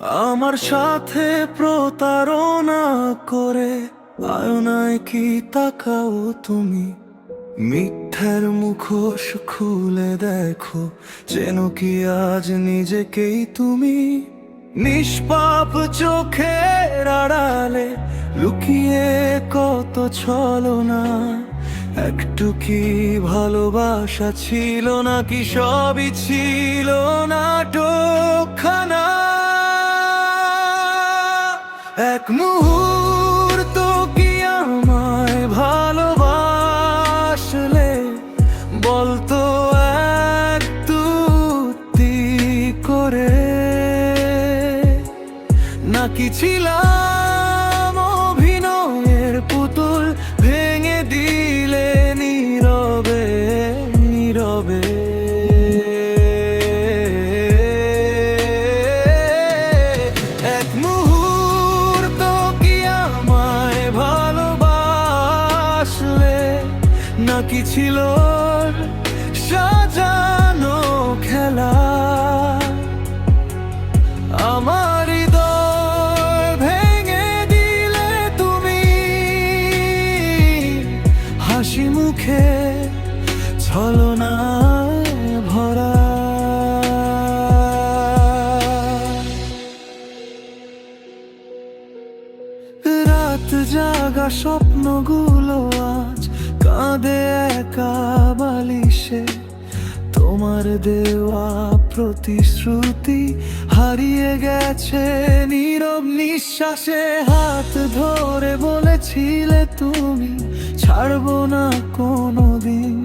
আমার সাথে প্রতারণা করে আয়নায় কি তাকাও তুমি। মিথ্যার মুখোশ খুলে দেখো, যেন কি আজ নিজেকেই তুমি। নিষ্পাপ চোখের আড়ালে লুকিয়ে কত ছলনা। একটু কি ভালোবাসা ছিল না কি সবই ছিল নাটকখানা? এক মুহূর্ত কি আমায় ভালোবাসলে? বলতো এক তুতি করে। নাকি ছিলাম নাকি ছিল সাজানো খেলা। আমার ভেঙে দিলে তুমি হাসি মুখে ছলনা ভরা। রাত জাগা স্বপ্নগুলো কাঁদে একা বালিশে। তোমার দেওয়া প্রতিশ্রুতি হারিয়ে গেছে নীরব নিঃশ্বাসে। হাত ধরে বলেছিলে তুমি, ছাড়বো না কোনো দিন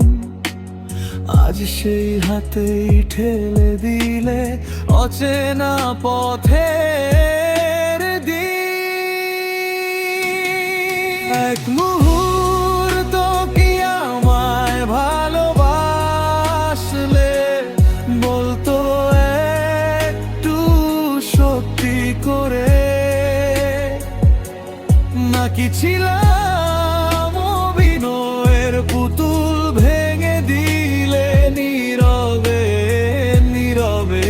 আজ সেই হাতেই ঠেলে দিলে অচেনা পথের করে নাকি ছিলাম অভিনয়ের পুতুল ভেঙে দিলে নীরবে নীরবে?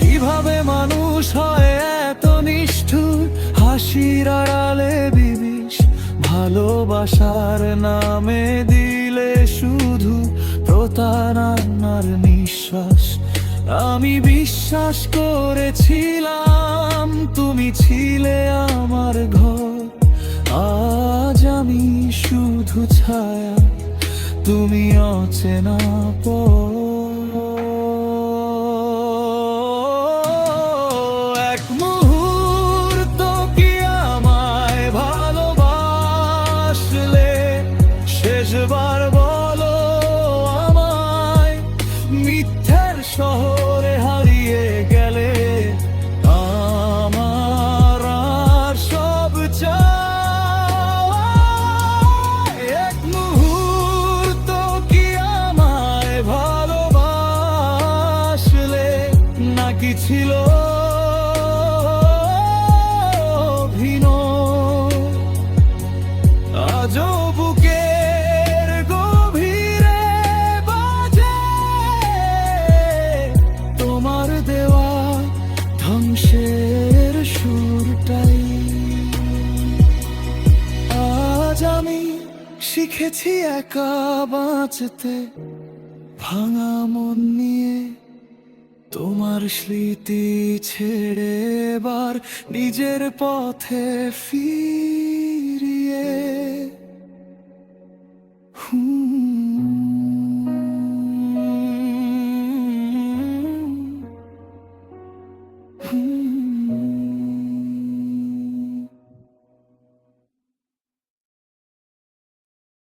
কীভাবে মানুষ হয় এত নিষ্ঠুর? হাসির আড়ালে বিবিষ ভালোবাসার নামে নিঃশ্বাস আমি বিশ্বাস করেছিলাম, তুমি ছিলে আমার ঘর আজ আমি শুধু ছায়া, তুমি অচেনা পর। শহরে আমি শিখেছি একা বাঁচতে ভাঙা মন নিয়ে তোমার স্মৃতি ছেড়ে বার নিজের পথে ফিরে